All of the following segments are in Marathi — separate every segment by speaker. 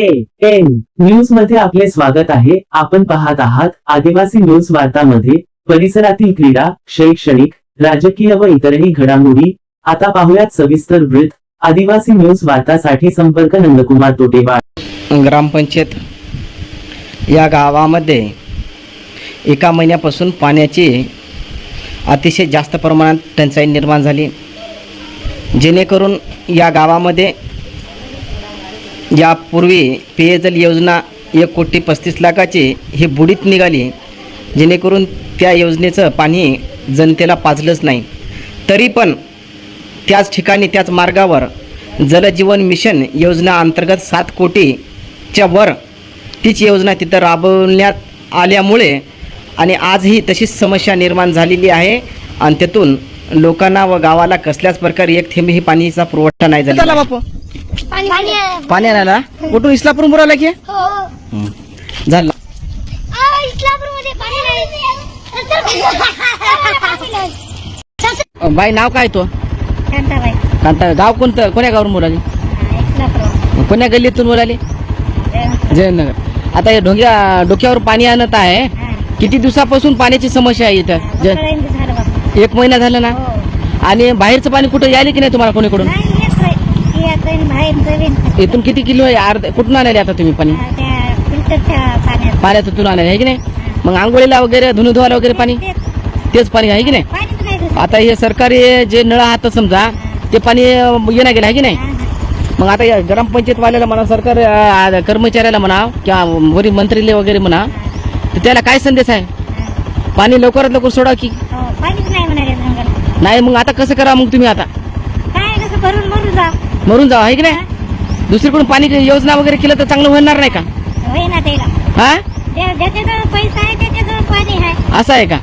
Speaker 1: ए एन न्यूजमध्ये आपले स्वागत आहे. आपण पाहत आहात आदिवासी न्यूज वार्तामध्ये. परिसरातील क्रीडा शैक्षणिक राजकीय व इतरही घडामोडी. आता पाहुयात सविस्तर वृत्त. आदिवासी न्यूज वार्तासाठी संपर्क नंदकुमार तोटेवाड
Speaker 2: ग्रामपंचायत या गावामध्ये एका महिन्यापासून पाण्याची अतिशय जास्त प्रमाणात टंचाई निर्माण झाली. जेणेकरून या गावामध्ये यापूर्वी पेयजल योजना एक कोटी पस्तीस लाखाची ही बुडीत निघाली जेणेकरून त्या योजनेचं पाणी जनतेला पाजलंच नाही. तरी पण त्याच ठिकाणी त्याच मार्गावर जलजीवन मिशन योजना अंतर्गत सात कोटीच्या वर तीच योजना तिथं राबवण्यात आल्यामुळे आणि आजही तशीच समस्या निर्माण झालेली आहे आणि त्यातून लोकांना व गावाला कसल्याच प्रकारे एक थेंबही पाणीचा पुरवठा नाही झाला बापू.
Speaker 3: पाणी
Speaker 2: आणायला? कुठून? इस्लापूर आला की?
Speaker 3: हो.
Speaker 2: झालं. बाई नाव काय तो?
Speaker 3: शांताबाई.
Speaker 2: कांता गाव कोणतं? कोण्या गावावरून बोलाली? कोण्या गल्लीतून बोलाली? जयनगर. आता हे ढोंग्या डोक्यावर पाणी आणत आहे. किती दिवसापासून पाण्याची समस्या आहे इथं? एक महिना झाला ना?
Speaker 3: हो.
Speaker 2: आणि बाहेरचं पाणी कुठं? यायले की नाही तुम्हाला कोणीकडून?
Speaker 3: बाहेर
Speaker 2: इथून किती किलो आहे? अर्ध कुठून आणाले आता तुम्ही पाणी?
Speaker 3: त्या फिल्टरच्या पाण्यात
Speaker 2: पाण्यातून आणाले आहे की नाही? मग आंघोळीला वगैरे धुणं धुवायला वगैरे पाणी?
Speaker 3: तेच.
Speaker 2: तेच पाणी आहे की नाही?
Speaker 3: पाणीच नाही दुसरं.
Speaker 2: आता हे सरकारी जे नळ आहात समजा ते पाणी अं, येणं गेलं आहे की नाही?
Speaker 3: हा, हा.
Speaker 2: मग आता या ग्रामपंचायतवाल्याला म्हणा सरकार अं, कर्मचाऱ्याला म्हणा किंवा वरील मंत्रीले वगैरे म्हणा तर त्याला काय संदेश आहे? पाणी लवकरात लवकर सोडा की.
Speaker 3: हो पाणीच नाही म्हणाले जंगल.
Speaker 2: नाही मग आता कसं करा मग तुम्ही आता?
Speaker 3: काय कसं भरून भरून जा.
Speaker 2: मरून जा आहे की नाही? दुसरीकडून पाणी योजना वगैरे केलं तर चांगलं होणार नाही का?
Speaker 3: त्याला
Speaker 2: हा?
Speaker 3: ज्याच्याजवळ पैसा आहे त्याच्याजवळ पाणी आहे.
Speaker 2: असं आहे का.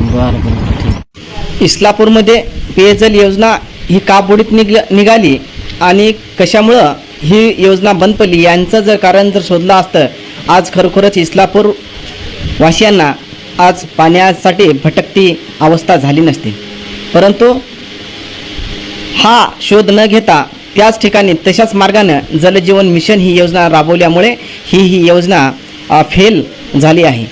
Speaker 2: बरं बरं ठीक इस्लापूरमध्ये पेयजल योजना ही का बुडीत निघ निघाली आणि कशामुळं ही योजना बंद पडली यांचं जर कारण जर शोधलं असतं आज खरोखरच इस्लापूर वासियांना आज पाण्यासाठी भटकती अवस्था झाली नसती. परंतु हा शोध न घेता त्याच ठिकाणी तशाच मार्गानं जलजीवन मिशन ही योजना राबवल्यामुळे ही ही योजना फेल झाली आहे.